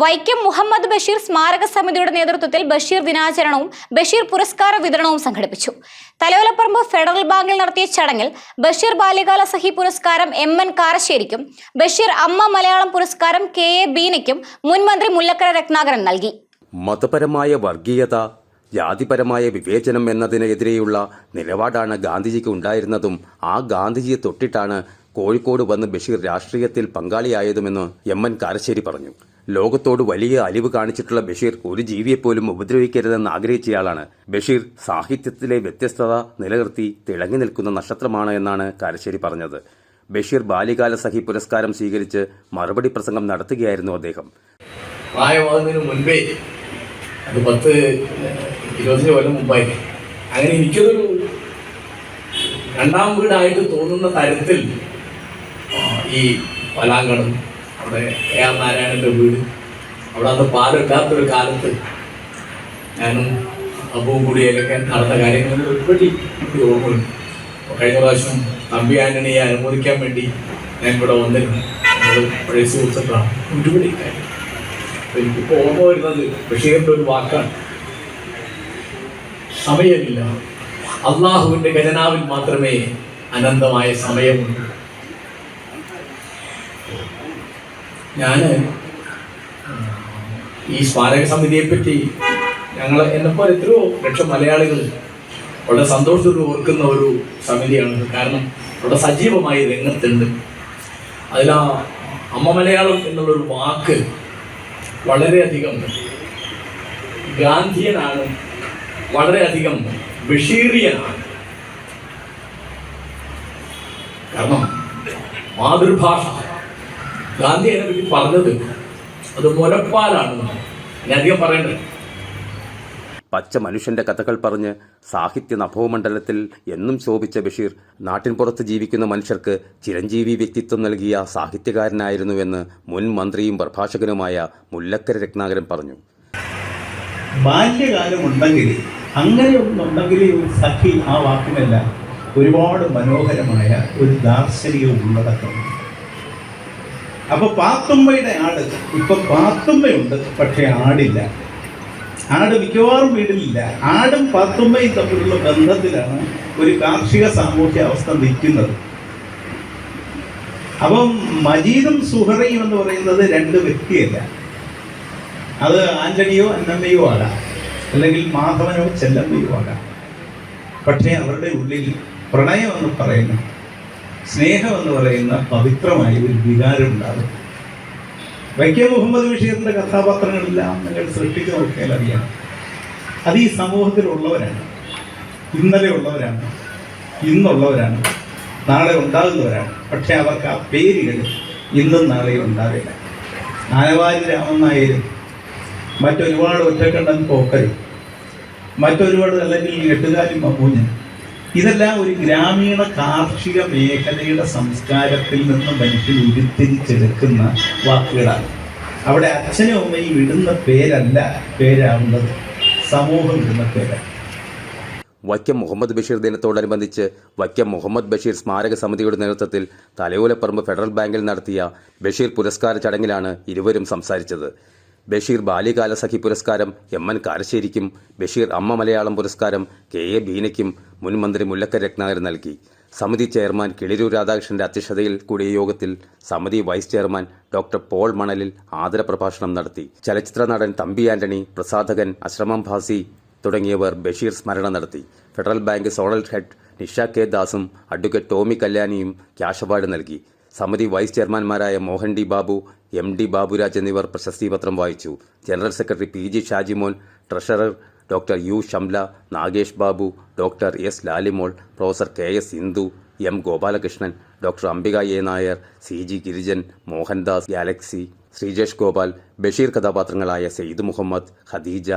വൈക്കം മുഹമ്മദ് ബഷീർ സ്മാരക സമിതിയുടെ നേതൃത്വത്തിൽ ബഷീർ ദിനാചരണവും ബഷീർ പുരസ്കാര വിതരണവും സംഘടിപ്പിച്ചു. തലയോലപ്പറമ്പ് ഫെഡറൽ ബാങ്കിൽ നടത്തിയ ചടങ്ങിൽ ബഷീർ ബാല്യകാല സഹി പുരസ്കാരം എം എൻ കാരശ്ശേരിക്കും ബഷീർ അമ്മ മലയാളം പുരസ്കാരം കെ എ ബീനയ്ക്കും മുൻമന്ത്രി മുല്ലക്കര രത്നാകരൻ നൽകി. മതപരമായ വർഗീയത ജാതിപരമായ വിവേചനം എന്നതിനെതിരെയുള്ള നിലപാടാണ് ഗാന്ധിജിക്ക് ഉണ്ടായിരുന്നതും ആ ഗാന്ധിജിയെ തൊട്ടിട്ടാണ് കോഴിക്കോട് വന്ന് ബഷീർ രാഷ്ട്രീയത്തിൽ പങ്കാളിയായതുമെന്ന് എം എൻ കാരശ്ശേരി പറഞ്ഞു. ലോകത്തോട് വലിയ അലിവ് കാണിച്ചിട്ടുള്ള ബഷീർ ഒരു ജീവിയെപ്പോലും ഉപദ്രവിക്കരുതെന്ന് ആഗ്രഹിച്ചയാളാണ്. ബഷീർ സാഹിത്യത്തിലെ വ്യത്യസ്തത നിലനിർത്തി തിളങ്ങി നിൽക്കുന്ന നക്ഷത്രമാണ് എന്നാണ് കാരശ്ശേരി പറഞ്ഞത്. ബഷീർ ബാല്യകാല സഹി പുരസ്കാരം സ്വീകരിച്ച് മറുപടി പ്രസംഗം നടത്തുകയായിരുന്നു അദ്ദേഹം. പ്രായമാകുന്നതിന് മുൻപേ അത് പത്ത് ഇരുപത്തഞ്ച് കൊല്ലം മുമ്പായി. അങ്ങനെ എനിക്കതൊരു രണ്ടാം വീടായിട്ട് തോന്നുന്ന തരത്തിൽ ഈ പലാങ്കണം അവിടെ എ ആർ നാരായണന്റെ വീട്. അവിടെ അന്ന് പാലില്ലാത്തൊരു കാലത്ത് ഞാനും അപ്പവും കൂടി ഏലക്കാൻ നടന്ന കാര്യങ്ങളിൽ ഒരുപടി എനിക്ക് ഓർമ്മയുണ്ട്. കഴിഞ്ഞ പ്രാവശ്യം തമ്പി ആന്റണിയെ അനുമോദിക്കാൻ വേണ്ടി ഞാൻ ഇവിടെ വന്നിരുന്നു. പഴയ സുഹൃത്തുക്കളാണ്. ഒരുപടി കാര്യം. എനിക്കിപ്പോൾ ഓർമ്മ വരുന്നത് ബഷീറിന്റെ ഒരു വാക്കാണ്. സമയമില്ല. അള്ളാഹുവിന്റെ ഖജനാവിൽ മാത്രമേ അനന്തമായ സമയമുള്ളൂ. ഞാൻ ഈ സ്മാരക സമിതിയെ പറ്റി ഞങ്ങൾ എന്നെപ്പോലെ എത്രയോ ലക്ഷം മലയാളികൾ വളരെ സന്തോഷത്തോട് ഓർക്കുന്ന ഒരു സമിതിയാണ് കാരണം വളരെ സജീവമായി രംഗത്തുണ്ട്. അതിൽ ആ അമ്മ മലയാളം എന്നുള്ളൊരു വാക്ക് വളരെയധികം ഗാന്ധിയനാണ് വളരെയധികം ബഷീറിയനാണ്. കാരണം മാതൃഭാഷ ഗാന്ധി അതിനെ പറ്റി പറഞ്ഞത് അത് മുലപ്പാലാണ് ഇനി അധികം പറയണ്ടേ. പച്ച മനുഷ്യന്റെ കഥകൾ പറഞ്ഞ് സാഹിത്യ നഭോമണ്ഡലത്തിൽ എന്നും ശോഭിച്ച ബഷീർ നാട്ടിൻ പുറത്ത് ജീവിക്കുന്ന മനുഷ്യർക്ക് ചിരഞ്ജീവി വ്യക്തിത്വം നൽകിയ സാഹിത്യകാരനായിരുന്നുവെന്ന് മുൻ മന്ത്രിയും പ്രഭാഷകനുമായ മുല്ലക്കര രത്നാകരൻ പറഞ്ഞു. ബാല്യകാലമുണ്ടെങ്കിൽ അങ്ങനെ ഒന്നുണ്ടെങ്കിൽ ഒരു സഖി ആ വാക്കിനല്ല. ഒരുപാട് മനോഹരമായ ഒരു ദാർശനിക ഉള്ളടക്കമുണ്ട് അപ്പൊ പാത്തുമ്മയുടെ ആട് ഇപ്പൊ പാത്തുമ്മയുണ്ട് പക്ഷെ ആടില്ല. ആട് മിക്കവാറും വീടിലില്ല ആടും പാത്തുമ്മയും തമ്മിലുള്ള ബന്ധത്തിലാണ് ഒരു കാർഷിക സാമൂഹ്യ അവസ്ഥ നിൽക്കുന്നത്. അപ്പം മജീദും സുഹറയും എന്ന് പറയുന്നത് രണ്ട് വ്യക്തിയല്ല. അത് ആന്റണിയോ അന്നമ്മയോ ആകാം അല്ലെങ്കിൽ മാധവനോ ചെല്ലമ്മയോ ആകാം പക്ഷേ അവരുടെ ഉള്ളിൽ പ്രണയം എന്ന് പറയുന്ന. സ്നേഹം എന്ന് പറയുന്ന പവിത്രമായ ഒരു വികാരം ഉണ്ടാകും വൈക്കം മുഹമ്മദ് ബഷീറിന്റെ കഥാപാത്രങ്ങളെല്ലാം നിങ്ങൾ സൃഷ്ടിച്ചു നോക്കിയാൽ അറിയാം. അത് ഈ സമൂഹത്തിലുള്ളവരാണ്. ഇന്നലെ ഉള്ളവരാണ്. ഇന്നുള്ളവരാണ്. നാളെ ഉണ്ടാകുന്നവരാണ്. പക്ഷെ അവർക്ക് ആ പേരുകൾ ഇന്നും നാളെയും ഉണ്ടാവില്ല. ആനവാരി രാമൻ നായരും മറ്റൊരുപാട് ഒറ്റക്കണ്ടൻ പോക്കരും മറ്റൊരുപാട് അല്ലെങ്കിൽ എട്ടുകാലും മമ്മൂഞ്ഞൻ ഇതെല്ലാം ഒരു ഗ്രാമീണ കാർഷിക മേഖലയുടെ സംസ്കാരത്തിൽ നിന്ന് മനുഷ്യൻ ഉരുത്തിരിച്ചെടുക്കുന്ന വാക്കുകളാണ്. അവിടെ അച്ഛനും അമ്മയും ഇടുന്ന പേരല്ല പേരാവുന്നത് സമൂഹം ഇടുന്ന പേരാണ്. വൈക്കം മുഹമ്മദ് ബഷീർ ദിനത്തോടനുബന്ധിച്ച് വൈക്കം മുഹമ്മദ് ബഷീർ സ്മാരക സമിതിയുടെ നേതൃത്വത്തിൽ തലയോലപ്പറമ്പ് ഫെഡറൽ ബാങ്കിൽ നടത്തിയ ബഷീർ പുരസ്കാര ചടങ്ങിലാണ് ഇരുവരും സംസാരിച്ചത്. ബഷീർ ബാല്യകാല സഖി പുരസ്കാരം എം എൻ കാരശ്ശേരിക്കും ബഷീർ അമ്മ മലയാളം പുരസ്കാരം കെ എ ബീനയ്ക്കും മുൻ മന്ത്രി മുല്ലക്കര രത്നാകരൻ നൽകി. സമിതി ചെയർമാൻ കിളിരൂർ രാധാകൃഷ്ണന്റെ അധ്യക്ഷതയിൽ കൂടിയ യോഗത്തിൽ സമിതി വൈസ് ചെയർമാൻ ഡോക്ടർ പോൾ മണലിൽ ആദരപ്രഭാഷണം നടത്തി. ചലച്ചിത്ര നടൻ തമ്പി ആന്റണി പ്രസാധകൻ അശ്രമം ഭാസി തുടങ്ങിയവർ ബഷീർ സ്മരണ നടത്തി. Federal bank zonal head Nisha K ദാസും advocate Tomy കല്യാണിയും ക്യാഷ് അവാർഡ് നൽകി. സമിതി vice ചെയർമാൻമാരായ Mohan D Babu M D Baburaj എന്നിവർ പ്രശസ്തി പത്രം വായിച്ചു. General secretary P G Shajimon treasurer doctor U Shamla Nagesh Babu doctor S Lalimol professor K S Indu M Gopalakrishnan doctor Ambika A Nair C G Girijan Mohandas Galaxy Sreejesh Gopal Basheer കഥാപാത്രങ്ങളായ Syed Muhammad Khadeeja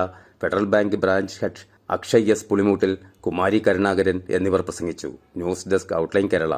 federal bank branch head Akshay S Pulimoottil Kumari Karunakaran എന്നിവർ പ്രസംഗിച്ചു. News desk outline Kerala.